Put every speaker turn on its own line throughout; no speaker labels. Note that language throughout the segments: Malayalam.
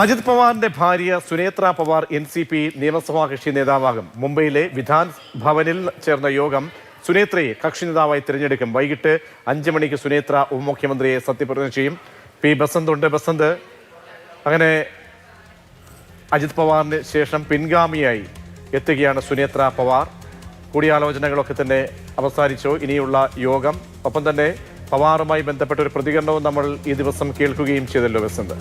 അജിത് പവാറിന്റെ ഭാര്യ Sunetra Pawar N C P നിയമസഭാ കക്ഷി നേതാവാകും. മുംബൈയിലെ വിധാൻ ഭവനിൽ ചേർന്ന യോഗം സുനേത്രയെ കക്ഷി നേതാവായി തിരഞ്ഞെടുക്കും. വൈകിട്ട് അഞ്ചു മണിക്ക് സുനേത്ര ഉപമുഖ്യമന്ത്രിയെ സത്യപ്രതിജ്ഞ ചെയ്യും. പി ബസന്ത് ഉണ്ട്. ബസന്ത് അങ്ങനെ അജിത് പവാറിന് ശേഷം പിൻഗാമിയായി എത്തുകയാണ് സുനേത്ര പവാർ. കൂടിയാലോചനകളൊക്കെ തന്നെ അവസാനിച്ചു. ഇനിയുള്ള യോഗം. ഒപ്പം തന്നെ പവാറുമായി ബന്ധപ്പെട്ട ഒരു പ്രതികരണവും നമ്മൾ ഈ ദിവസം കേൾക്കുകയും ചെയ്തല്ലോ ബസന്ത്.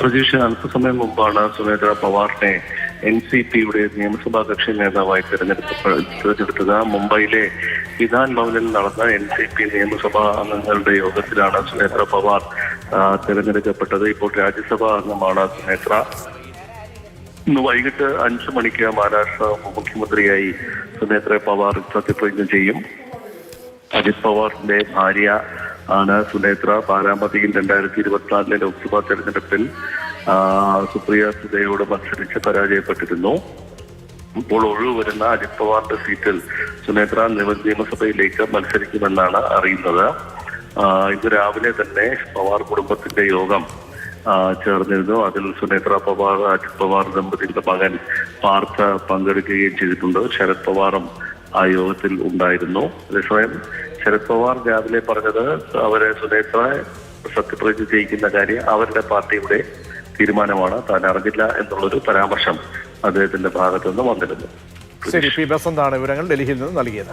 പ്രതീക്ഷ അല്പസമയം മുമ്പാണ് സുനേത്ര പവാറിനെ എൻ സി പിയുടെ നിയമസഭാ കക്ഷി നേതാവായി തിരഞ്ഞെടുപ്പ് തിരഞ്ഞെടുത്തത്. മുംബൈയിലെ വിധാൻ ഭവനിൽ നടന്ന എൻ സി പി നിയമസഭാ അംഗങ്ങളുടെ യോഗത്തിലാണ് സുനേത്ര പവാർ തിരഞ്ഞെടുക്കപ്പെട്ടത്. ഇപ്പോൾ രാജ്യസഭാ അംഗമാണ് സുനേത്ര ഇന്ന് വൈകിട്ട് അഞ്ചു മണിക്ക് മഹാരാഷ്ട്ര മുഖ്യമന്ത്രിയായി സുനേത്ര പവാർ സത്യപ്രതിജ്ഞ ചെയ്യും. അജിത് പവാറിന്റെ ഭാര്യ ആണ് സുനേത്ര പാരാമ്പതിയിൽ രണ്ടായിരത്തി ഇരുപത്തിനാലിലെ ലോക്സഭാ തെരഞ്ഞെടുപ്പിൽ സുപ്രിയ സുധയോട് മത്സരിച്ച് പരാജയപ്പെട്ടിരുന്നു. ഇപ്പോൾ ഒഴിവ് വരുന്ന അജിത് പവാറിന്റെ സീറ്റിൽ സുനേത്ര നിയമ- നിയമസഭയിലേക്ക് മത്സരിക്കുമെന്നാണ് അറിയുന്നത്. ഇന്ന് രാവിലെ തന്നെ പവാർ കുടുംബത്തിന്റെ യോഗം ചേർന്നിരുന്നു. അതിൽ സുനേത്ര പവാർ അജിത് പവാർ ദമ്പതിയുടെ മകൻ പാർത്ഥ പങ്കെടുക്കുകയും ചെയ്തിട്ടുണ്ട്. ശരത് പവാറും ആ യോഗത്തിൽ ഉണ്ടായിരുന്നു. അതേസമയം ശരത് പവാർ രാവിലെ പറഞ്ഞത് അവരെ സുനേത്ര സത്യപ്രതിജ്ഞ ചെയ്യിക്കുന്ന കാര്യം അവരുടെ പാർട്ടിയുടെ തീരുമാനമാണ്. താൻ അറിഞ്ഞില്ല എന്നുള്ളൊരു പരാമർശം അദ്ദേഹത്തിന്റെ ഭാഗത്തുനിന്ന് വന്നിരുന്നു.
ശരി പി ബസന്താണ് വിവരങ്ങൾ ഡൽഹിയിൽ നിന്ന് നൽകിയത്.